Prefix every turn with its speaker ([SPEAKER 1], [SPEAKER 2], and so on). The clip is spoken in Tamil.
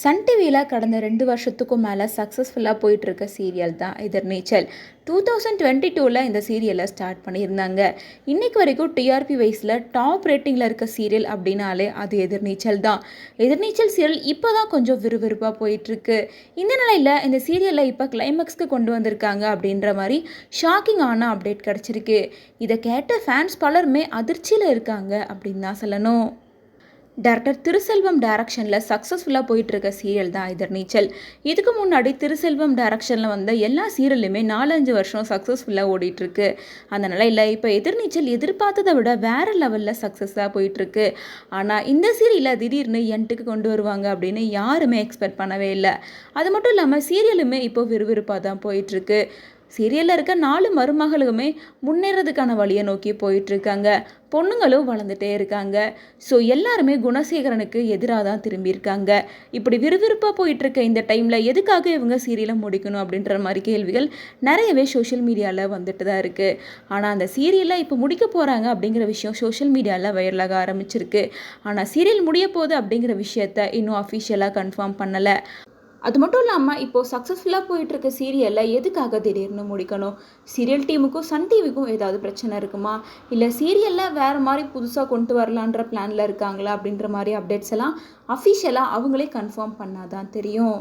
[SPEAKER 1] சன் டிவியில் கடந்த ரெண்டு வருஷத்துக்கும் மேலே சக்ஸஸ்ஃபுல்லாக போயிட்டுருக்க சீரியல் தான் எதிர்நீச்சல் டூ தௌசண்ட் டுவெண்ட்டி டூவில் இந்த சீரியலை ஸ்டார்ட் பண்ணியிருந்தாங்க. இன்றைக்கு வரைக்கும் டிஆர்பி வைஸில் டாப் ரேட்டிங்கில் இருக்க சீரியல் அப்படின்னாலே அது எதிர்நீச்சல் தான். எதிர்நீச்சல் சீரியல் இப்போ தான் கொஞ்சம் விறுவிறுப்பாக போயிட்டுருக்கு. இந்த நிலையில் இந்த சீரியலை இப்போ கிளைமேக்ஸ்க்கு கொண்டு வந்திருக்காங்க அப்படின்ற மாதிரி ஷாக்கிங்கான அப்டேட் கிடச்சிருக்கு. இதை கேட்ட ஃபேன்ஸ் பலருமே அதிர்ச்சியில் இருக்காங்க அப்படின்னு தான் சொல்லணும். டேரக்டர் திருசெல்வம் டைரக்ஷனில் சக்ஸஸ்ஃபுல்லாக போயிட்டுருக்க சீரியல் தான் எதிர்நீச்சல் இதுக்கு முன்னாடி திருசெல்வம் டைரக்ஷனில் வந்த எல்லா சீரியலுமே நாலஞ்சு வருஷம் சக்ஸஸ்ஃபுல்லாக ஓடிட்டுருக்கு. அந்த நிலையில் இப்போ எதிர்நீச்சல் எதிர்பார்த்ததை விட வேறு லெவலில் சக்ஸஸாக போயிட்டுருக்கு. ஆனால் இந்த சீரியலை திடீர்னு என்ட்டுக்கு கொண்டு வருவாங்க அப்படின்னு யாருமே எக்ஸ்பெக்ட் பண்ணவே இல்லை. அது மட்டும் இல்லாமல் சீரியலுமே இப்போ விறுவிறுப்பாக தான் போயிட்டுருக்கு. சீரியலில் இருக்க நாலு மருமகளுமே முன்னேறதுக்கான வழியை நோக்கி போயிட்டுருக்காங்க. பொண்ணுங்களும் வளர்ந்துட்டே இருக்காங்க. ஸோ எல்லாருமே குணசேகரனுக்கு எதிராக தான் திரும்பியிருக்காங்க. இப்படி விறுவிறுப்பாக போயிட்டுருக்க இந்த டைமில் எதுக்காக இவங்க சீரியலை முடிக்கணும் அப்படின்ற மாதிரி கேள்விகள் நிறையவே சோஷியல் மீடியாவில் வந்துட்டு தான் இருக்குது ஆனால் அந்த சீரியலை இப்போ முடிக்க போகிறாங்க அப்படிங்கிற விஷயம் சோஷியல் மீடியாவில் வைரலாக ஆரம்பிச்சிருக்கு. ஆனால் சீரியல் முடிய போகுது அப்படிங்கிற விஷயத்த இன்னும் அஃபிஷியலாக கன்ஃபார்ம் பண்ணலை. அது மட்டும் இல்லாமல் இப்போது சக்ஸஸ்ஃபுல்லாக போயிட்டுருக்க சீரியலில் எதுக்காக திடீர்னு முடிக்கணும்? சீரியல் டீமுக்கும் சன் டிவிக்கும் ஏதாவது பிரச்சனை இருக்குமா? இல்லை சீரியலில் வேறு மாதிரி புதுசாக கொண்டு வரலான்ற பிளானில் இருக்காங்களா? அப்படின்ற மாதிரி அப்டேட்ஸ் எல்லாம் அஃபிஷியலாக அவங்களே கன்ஃபார்ம் பண்ணாதான் தெரியும்.